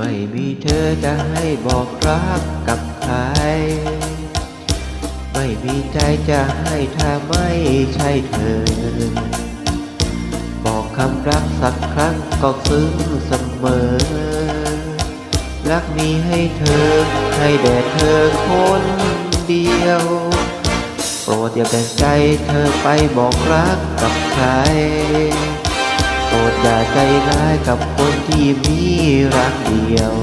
ไม่มีเธอจะให้บอกรักกับใคร ไม่มีใจจะให้ถ้าไม่ใช่เธอ บอกคำรักสักครั้งก็ซึ้งเสมอ รักมีให้เธอ ให้แด่เธอคนเดียว โปรดอย่าแบ่งใจเธอไปบอกรักกับใคร โปรดอย่าใจร้ายกับคนที่มีรักเดียว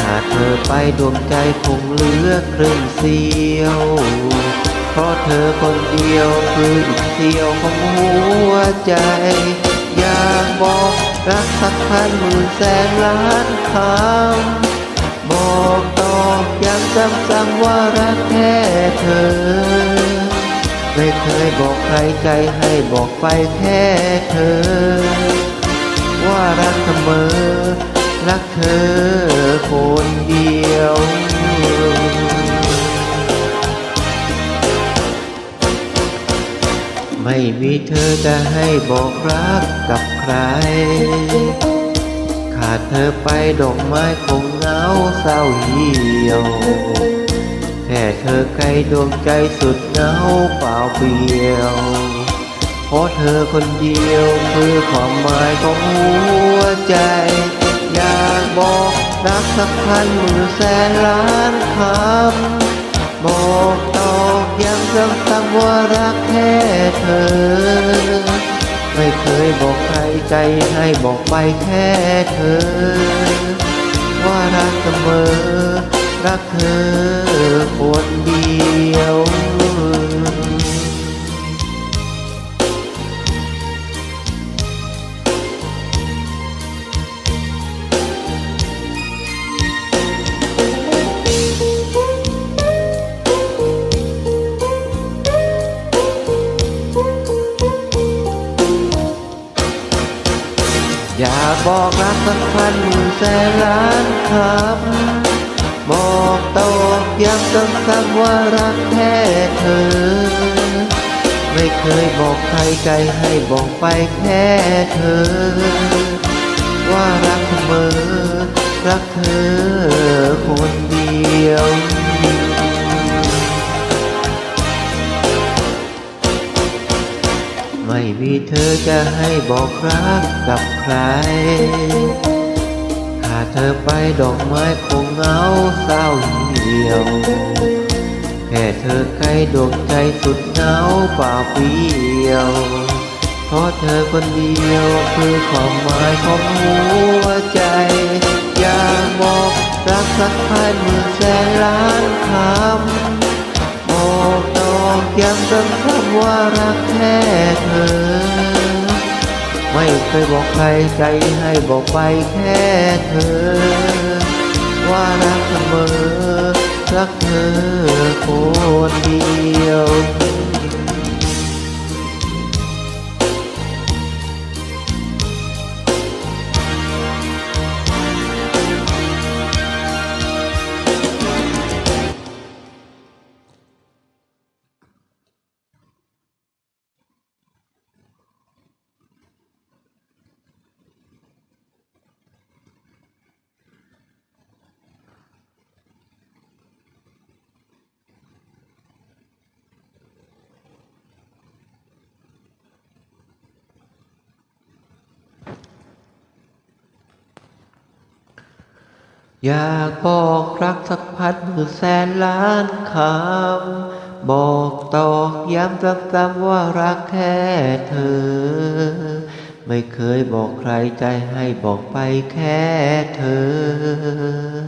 หากเธอไปดวงใจคงเหลือครึ่งเสียว เพราะเธอคนเดียวคืออีกเสียวของหัวใจ อยากบอกรักสักพันหมื่นแสนล้านคำบอกต่อย้ำซ้ำๆว่ารักแค่เธอ ไม่เคยบอกใครใจให้บอกไปแค่เธอ ว่ารักเสมอ รักเธอคนเดียวไม่มีเธอจะให้บอกรักกับใคร ขาดเธอไปดอกไม้คงเหงาเศร้าเหี่ยว ค่เธอไกลดวงใจสุดเหงาเปล่าเปลี่ยวเพราะเธอคนเดียวคือความหมายของหัวใจ อยากบอกรักสักพันหมื่นแสนล้านคำบอกตอกย้ำซ้ำๆว่ารักแค่เธอไม่เคยบอกใครใจให้บอกไปแค่เธอ ว่ารักเสมอ รักเธอ อคนเดียว อยากบอกรักสักพันหมื่นแสนล้านคำ บอกตอกย้ำซ้ำๆว่ารักแค่เธอ ไม่เคยบอกใครใจให้บอกไปแค่เธอ ว่ารักเมอรักเธอคนเดียวไม่มีเธอจะให้บอกรักกับใคร ถ้าเธอไปดอกไม้คงเหงาเศร้าเหี่ยว แค่เธอใกล้ดวงใจสุดเหงาเปล่าเปลี่ยว เพราะเธอคนเดียวคือความหมายของหัวใจ อยากบอกรักสักพันหมื่นแสนล้านคำบอกตอกย้ำซ้ำว่ารักแค่เธอ ไม่เคยบอกใครใจให้บอกไปแค่เธอ ว่ารักเสมอรักเธอคนเดียว อยากบอกรักสักพันหมื่นแสนล้านคำ บอกตอกย้ำซ้ำๆว่ารักแค่เธอ ไม่เคยบอกใครใจให้บอกไปแค่เธอ